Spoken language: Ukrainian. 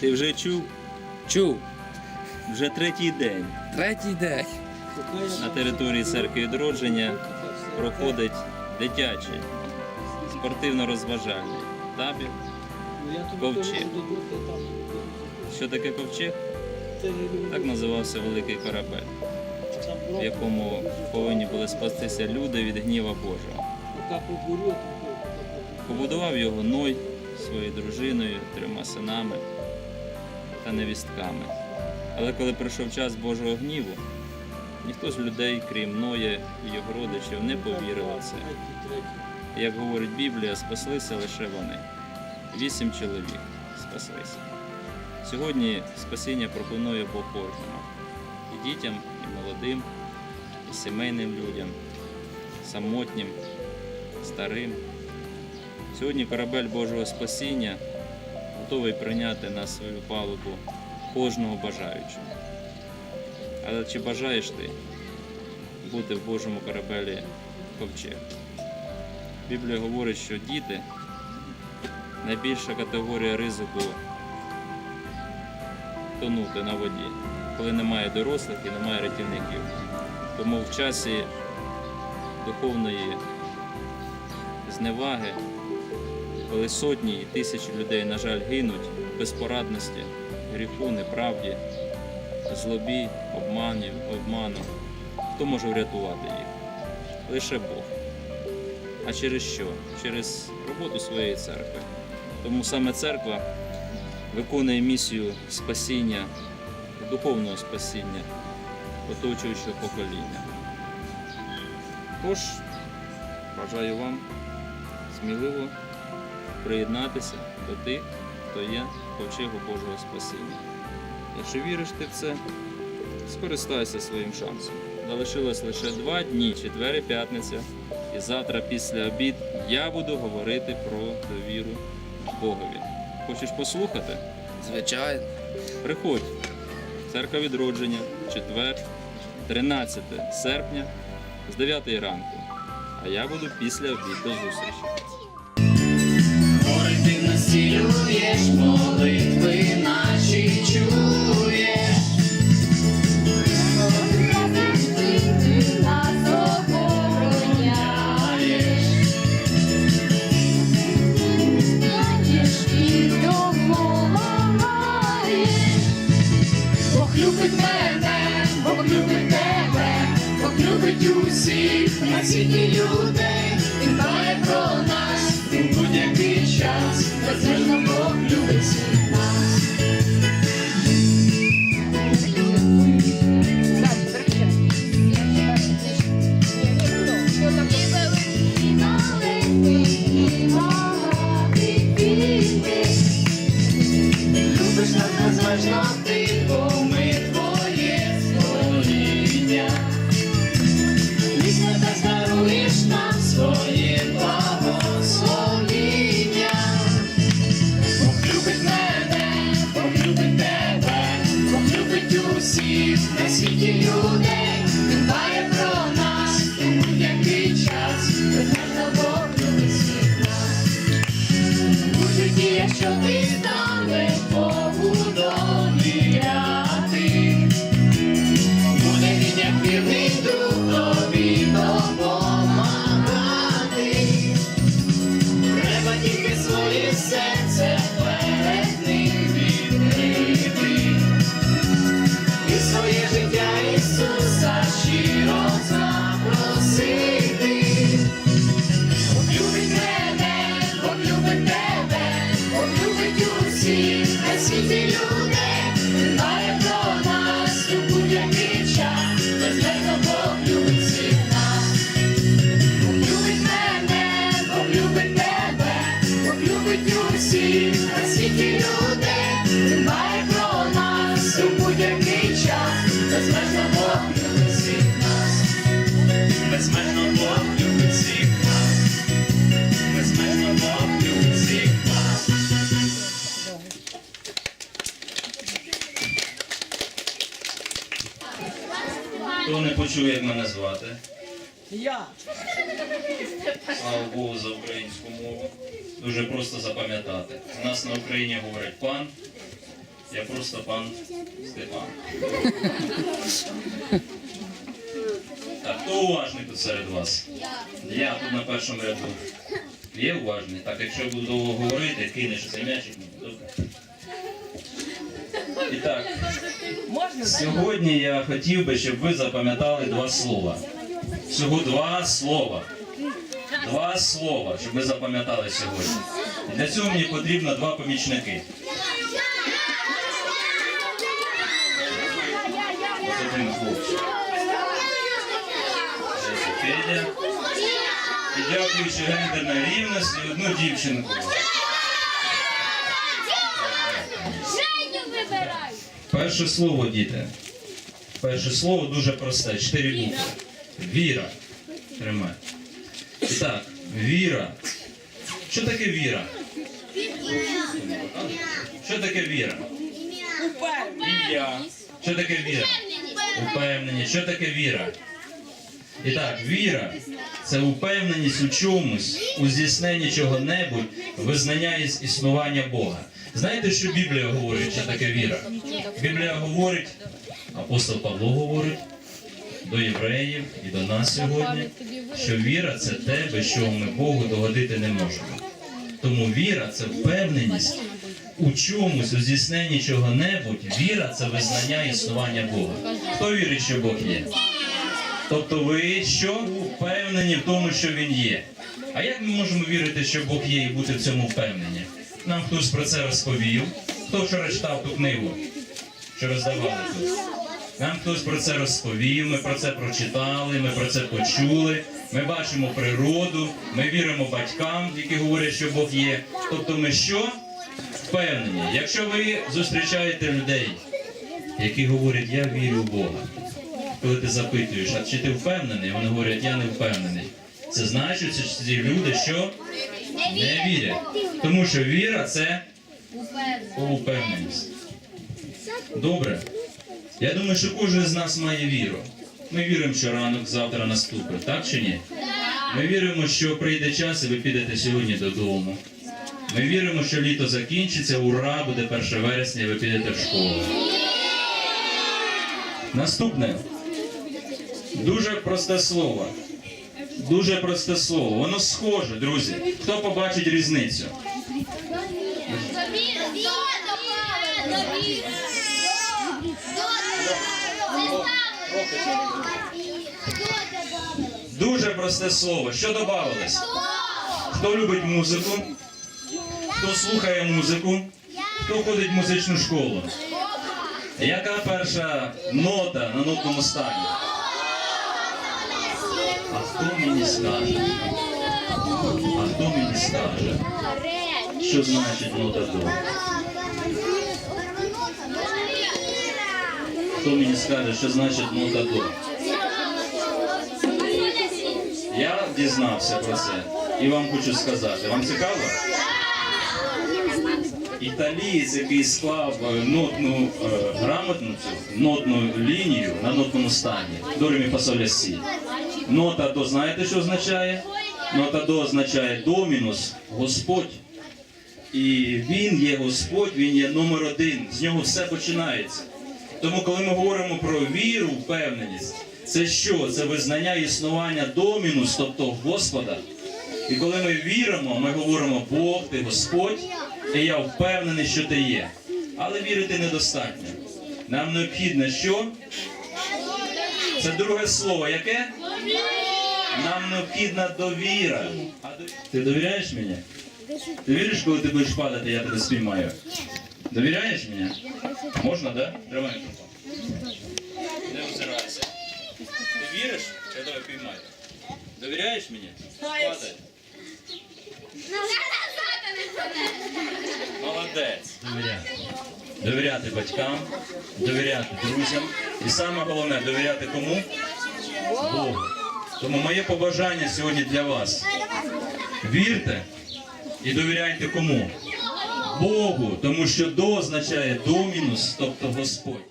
Ти вже чув? Чув. Вже третій день Третій день. на території церкви відродження проходить дитячий спортивно-розважальний табір. Ковчег. Що таке ковчег? Так називався великий корабель, в якому повинні були спастися люди від гніва Божого. Побудував його Ной своєю дружиною, трьома синами та невістками. Але коли прийшов час Божого гніву, ніхто з людей, крім Ноя і його родичів, не повірив у це. Як говорить Біблія, спаслися лише вони. Вісім чоловік спаслися. Сьогодні спасіння пропонує Бог кожному. І дітям, і молодим, і сімейним людям, самотнім, старим. Сьогодні корабель Божого спасіння готовий прийняти на свою палубу кожного бажаючого. Але чи бажаєш ти бути в Божому корабелі ковчег? Біблія говорить, що діти найбільша категорія ризику тонути на воді, коли немає дорослих і немає рятівників. Тому в часі духовної зневаги, коли сотні і тисячі людей, на жаль, гинуть в безпорадності, гріху, неправді, злобі, обманів, обману, хто може врятувати їх? Лише Бог. А через що? Через роботу своєї церкви. Тому саме церква виконує місію спасіння, духовного спасіння оточуючого покоління. Тож, бажаю вам сміливо приєднатися до тих, хто є ковчегу Божого спасіння. Якщо віриш ти в це, скористайся своїм шансом. Залишилось лише два дні, четвер і п'ятниця, і завтра після обід я буду говорити про довіру Богові. Хочеш послухати? Звичайно. Приходь. Церква відродження, четвер, 13 серпня з 9 ранку. А я буду після обід. До зустрічі. Любить усіх на світі людей. Він дбає про нас він будь-який час, безмежно Бог любить на людей. Він про нас будь-який час, безмежно любить нас. У житті, якщо ти стане Я. Слава Богу за українську мову. Дуже просто запам'ятати. У нас на Україні говорять пан. Я просто пан Степан. Так, хто уважний тут серед вас? Я тут на першому ряду. Є уважний? Так, якщо я буду довго говорити, кинеш цей м'ячик. мені, Добре. І так, сьогодні я хотів би, щоб ви запам'ятали два слова. Всього два слова. Два слова, щоб ви запам'ятали сьогодні. Для цього мені потрібно два помічники. Ось один хлопчик. Федя. І дякуючи гендерній рівності, одну дівчинку. Перше слово, діти. Перше слово дуже просте. Чотири букви. Віра. Тримай. Так, віра. Що таке віра? Що таке віра? Ім'я. Що таке віра? Упевненість. Що таке віра? І так, віра це упевненість у чомусь, у здійсненні чого-небудь, визнання із існування Бога. Знаєте, що Біблія говорить, що таке віра? Біблія говорить, апостол Павло говорить до євреїв і до нас сьогодні, що віра це те, без чого ми Богу догодити не можемо. Тому віра це впевненість у чомусь, у здійсненні чого-небудь. Віра це визнання існування Бога. Хто вірить, що Бог є? Тобто ви що впевнені в тому, що він є. А як ми можемо вірити, що Бог є і бути в цьому впевнені? Нам хтось про це розповів. Хто вчора читав ту книгу, що роздавали тут? Нам хтось про це розповів, ми про це прочитали, ми про це почули. Ми бачимо природу, ми віримо батькам, які говорять, що Бог є. Тобто ми що? Впевнені. Якщо ви зустрічаєте людей, які говорять, я вірю в Бога. Коли ти запитуєш, а чи ти впевнений? Вони говорять, я не впевнений. Це значить, що ці люди що не вірять. Тому що віра це упевненість. Добре. Я думаю, що кожен з нас має віру. Ми віримо, що ранок завтра наступить, так чи ні? Ми віримо, що прийде час і ви підете сьогодні додому. Ми віримо, що літо закінчиться, ура, буде 1 вересня і ви підете в школу. Наступне. Дуже просте слово. Дуже просте слово. Воно схоже, друзі. Хто побачить різницю? Дуже просте слово. Що додавалось? Хто любить музику? Хто слухає музику? Хто ходить в музичну школу? Яка перша нота на нотному стані? А хто мені скаже? А хто мені скаже? Що значить нота до? Хто мені скаже, що значить нота до? Я дізнався про це і вам хочу сказати. Вам цікаво? Італієць, який склав е, нотну е, грамотну нотну лінію на нотному стані до ремі сі. Нота до знаєте, що означає? Нота до означає домінус, Господь. І він є Господь, він є номер один. З нього все починається. Тому, коли ми говоримо про віру, впевненість, це що? Це визнання існування домінус, тобто Господа. І коли ми віримо, ми говоримо Бог, ти Господь, і я впевнений, що ти є. Але вірити недостатньо. Нам необхідно що? Це друге слово. Яке? Нам необхідна довіра. Ти довіряєш мені? Ти віриш, коли ти будеш падати, я тебе спіймаю? Довіряєш мені? Можна, да? Тримай мікрофон. Не озирайся. Ти віриш? Я тебе піймаю. Довіряєш мені? Падай. Молодець. Довіряти. Довіряти батькам, довіряти друзям. І саме головне довіряти кому? Богу. Тому моє побажання сьогодні для вас. Вірте і довіряйте кому? Богу, тому що до означає домінус, тобто Господь.